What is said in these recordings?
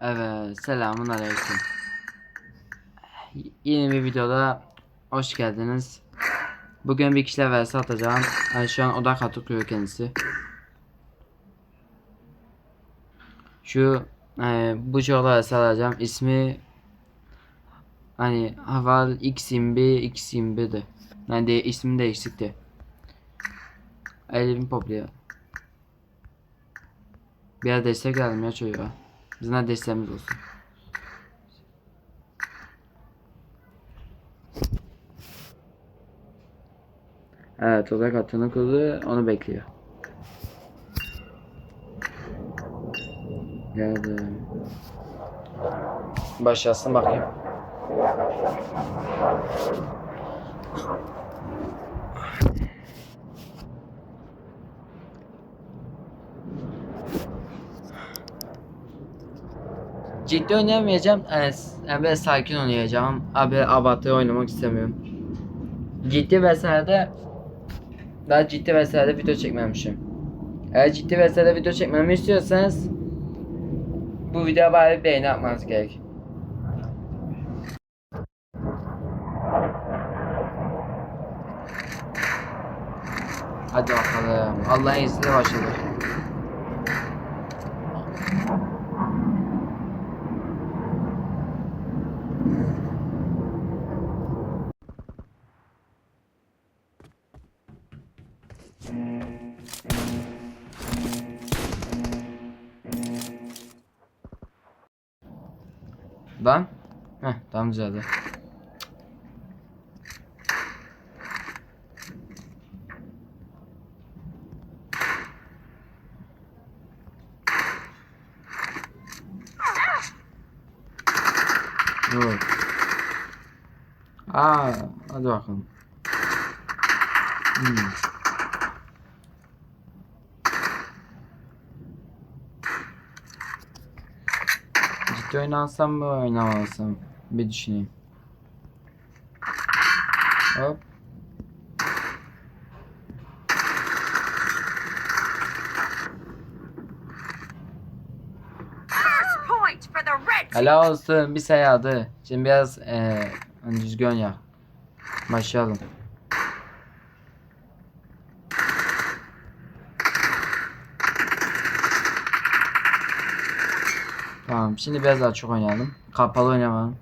Evet, selamun aleyküm. Yeni bir videoda hoş geldiniz. Bugün bir kişiyle vs atacağım. Yani şu an odak atı kuruyor kendisi. Şu e, bu çoğla vs alacağım. İsmi hani Haval X21 X21'di. Yani de, ismi değişikti. Elvin Poplar. Biraz destek verdim ya çocuğa. Bizden desteğimiz olsun. Evet, odak atını kurdu. Onu bekliyor. Geldi. Başlasın bakayım. Ciddi oynayamayacağım. Yani böyle sakin oynayacağım. Abi abartı oynamak istemiyorum. Ciddi vesairede daha ciddi vesairede video çekmemişim. Eğer ciddi vesairede video çekmemi istiyorsanız bu videoya bari beğeni atmanız gerek. Hadi bakalım. Allah'ın izniyle başladık. Lan. Heh, tam düzeldi. Dur. Aa, hadi bakalım. Hmm. Ciddi oynansam mı oynamasam? Bir düşüneyim. Hop. Helal olsun bir sayı Şimdi biraz hani düzgün ya. Başlayalım. Tamam şimdi biraz daha çok oynayalım. Kapalı oynamam.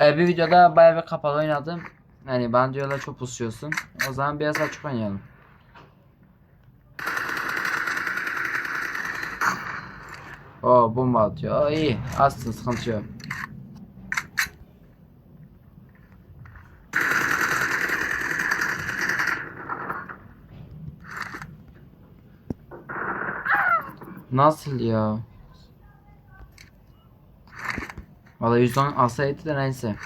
Ee, bir videoda bayağı bir kapalı oynadım. Yani bana diyorlar çok pusuyorsun. O zaman biraz daha çok oynayalım. O bomba atıyor. O iyi. Aslında sıkıntı yok. Nasıl ya? Valla 110 alsaydı da neyse.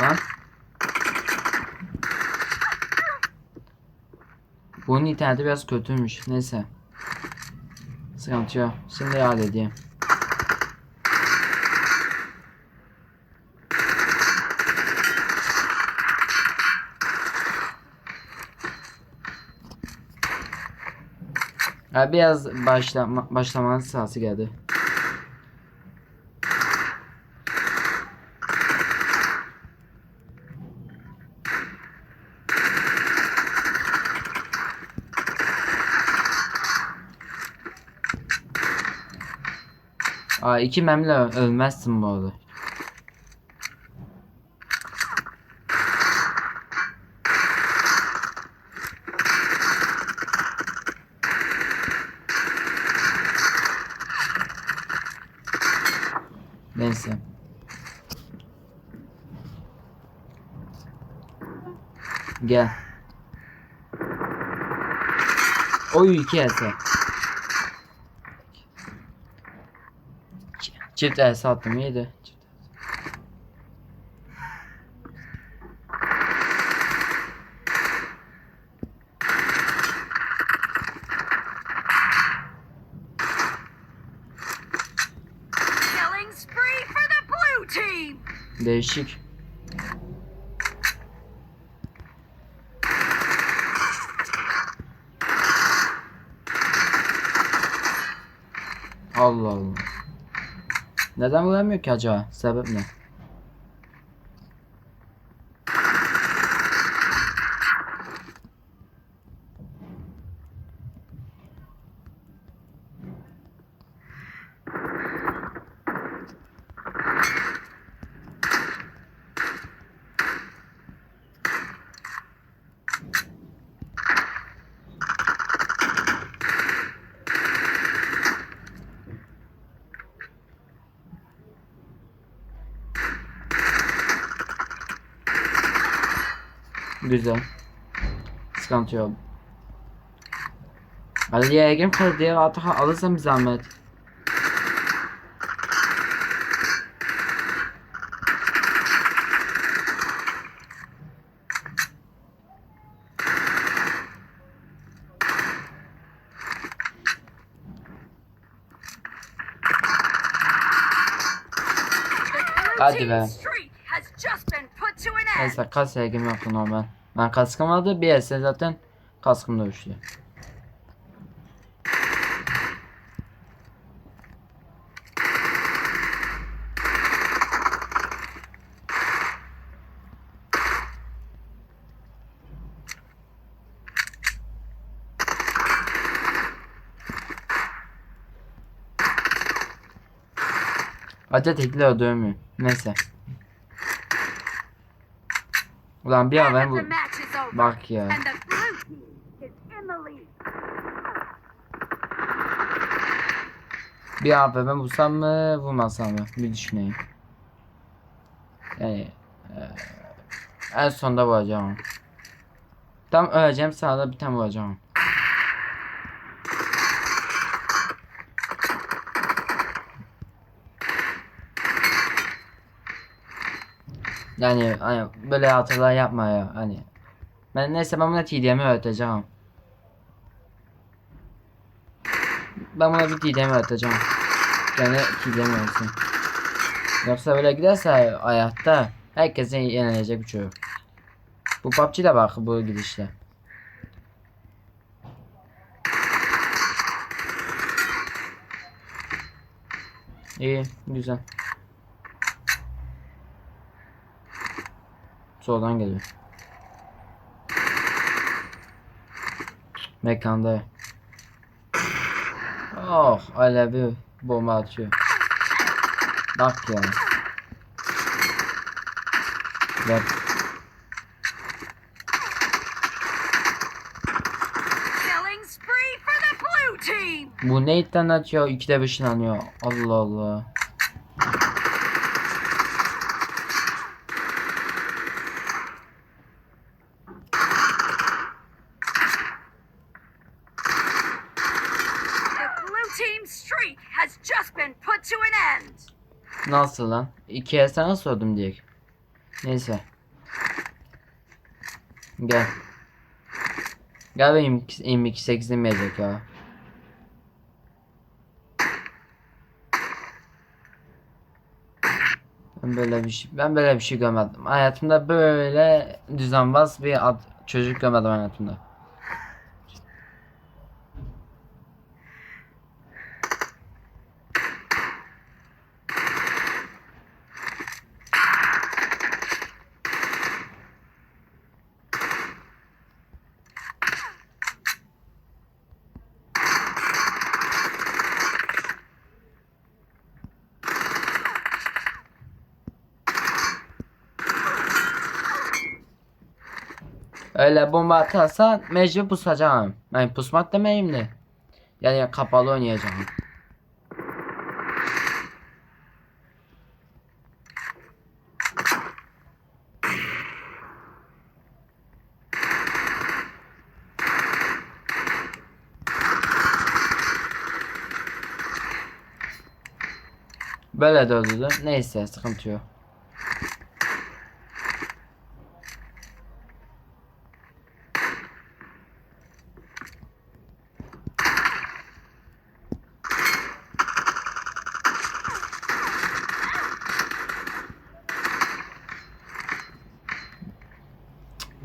Lan. Bunun interneti biraz kötüymüş. Neyse. Sıkıntı yok. Şimdi halledeyim. Ya biraz başlama başlamanın sırası geldi. Aa iki memle ölmezsin bu arada. Neyse. Gel. Oy iki else. Çift else attım iyiydi. değişik. Allah Allah. Neden vuramıyor ki acaba? Sebep ne? Güzel. Sıkıntı yok. Hadi diğer game kal diğer artık alırsam bir zahmet. Hadi be. Neyse kas sevgim yoktu normal. Ben kaskım vardı bir else zaten kaskım da uçtu. Acı tekli öldürmüyor. Neyse. Ulan bir haber bu. Bak ya. Bir ben vursam mı vurmasam mı? Bir düşüneyim. Yani eee, en sonda vuracağım. Tam öleceğim sağda bir tane vuracağım. Yani hani böyle hatalar yapma ya hani. Ben neyse ben buna TDM'i öğreteceğim. Ben buna bir TDM öğreteceğim. Yani TDM olsun. Yoksa böyle giderse hayatta herkesin yenilecek bir çocuk. Bu PUBG de bak bu gidişle. İyi, güzel. Soldan geliyor. Mekanda. Oh, alevi bomba atıyor. Bak ya. Bak. Killing spree for the blue team. Bu ne itten atıyor? İkide beşin alıyor. Allah Allah. Nasıl lan? İkiye sana sordum diye. Neyse. Gel. Gel benim 22 inmeyecek ya. Ben böyle bir şey, ben böyle bir şey görmedim. Hayatımda böyle düzenbaz bir ad, çocuk görmedim hayatımda. Öyle bomba atarsan mecbur pusacağım. Yani pusmak demeyeyim de. Yani kapalı oynayacağım. Böyle de oldu. Neyse sıkıntı yok.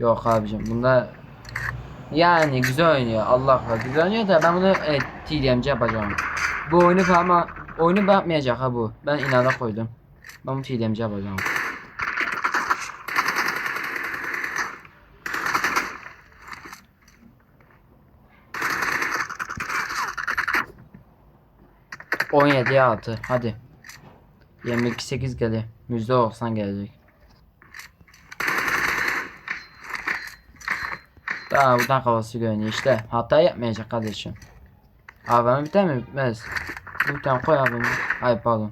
Yok abicim bunda yani güzel oynuyor Allah Allah güzel oynuyor da ben bunu evet TDMC yapacağım. Bu oyunu falan oyunu bırakmayacak ha bu. Ben inada koydum. Ben bu TDMC yapacağım. On yedi altı. Hadi. 22 8 geliyor. Yüzde doksan gelecek. Daha buradan havası görünüyor işte. Hata yapmayacak kardeşim. AVM biter mi? Bitmez. Bir tane koy AVM. Ay pardon.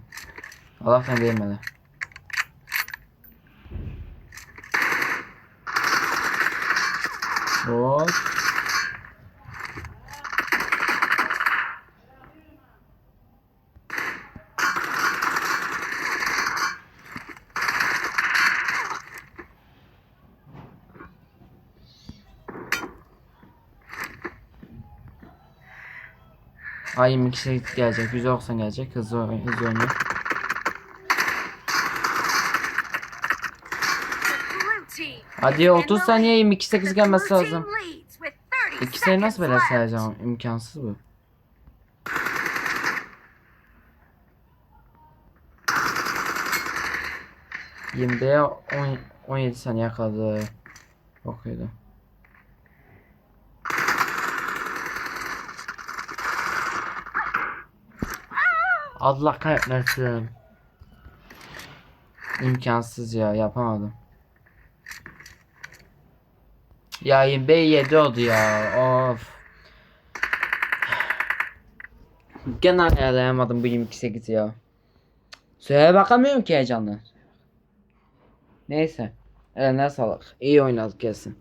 Allah sen değmedi. Hop. Ay 22 8 gelecek. 190 gelecek. Hızlı hızlı oynuyor. Hadi is in 30 the saniye lead. 22 8 The gelmesi blue lazım. team leads with 30 İki sayı nasıl böyle sayacağım? İmkansız bu. Yirmiye 10 17 saniye kaldı. Okuydu. Allah kahretmesin. İmkansız ya yapamadım. Ya 27 oldu ya. Of. Gene ayarlayamadım bu 28 ya. Söyle bakamıyorum ki heyecanla. Neyse. Eline sağlık. İyi oynadık kesin.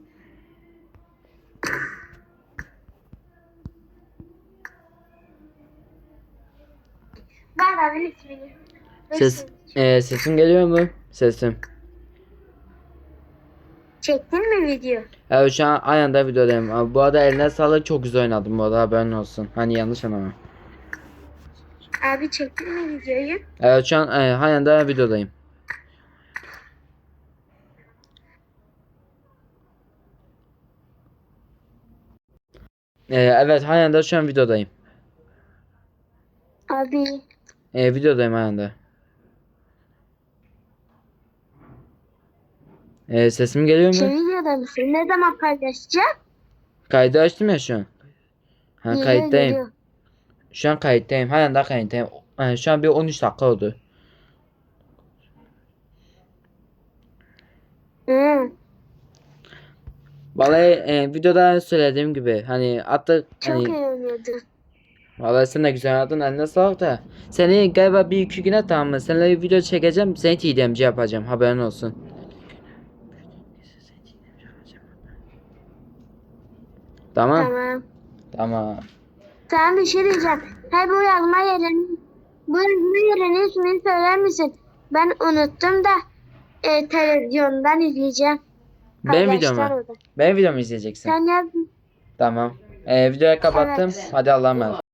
Ver abi ismini. Ses, e, sesim geliyor mu? Sesim. Çektin mi video? Evet şu an aynı anda videodayım. Abi, Bu arada eline sağlık çok güzel oynadın bu arada haberin olsun. Hani yanlış anlama. Abi çektin mi videoyu? Evet şu an e, aynı anda videodayım. E, evet aynı anda şu an videodayım. Abi E, videodayım anda. E, sesim geliyor şey mu? videoda mısın? Ne zaman paylaşacağım? Kaydı açtım ya şu an. Ha Geliyor, kayıttayım. geliyor. Şu an kayıttayım. Halen daha kayıttayım. E, şu an bir 13 dakika oldu. Hı, Vallahi e, videoda söylediğim gibi hani attık çok hani iyi oynuyordu. Vallahi sen de güzel oynadın eline sağlık da. Seni galiba bir iki güne tamam mı? Seninle bir video çekeceğim. Seni TDMC yapacağım. Haberin olsun. Tamam. Tamam. Tamam. Sana bir şey diyeceğim. Hey bu yazma yerinin bu yazma yerinin ismini söyler misin? Ben unuttum da e, televizyondan izleyeceğim. Benim videomu. Benim videomu izleyeceksin. Sen yaz. Tamam. Ee, videoyu kapattım. Evet. Hadi Allah'a emanet.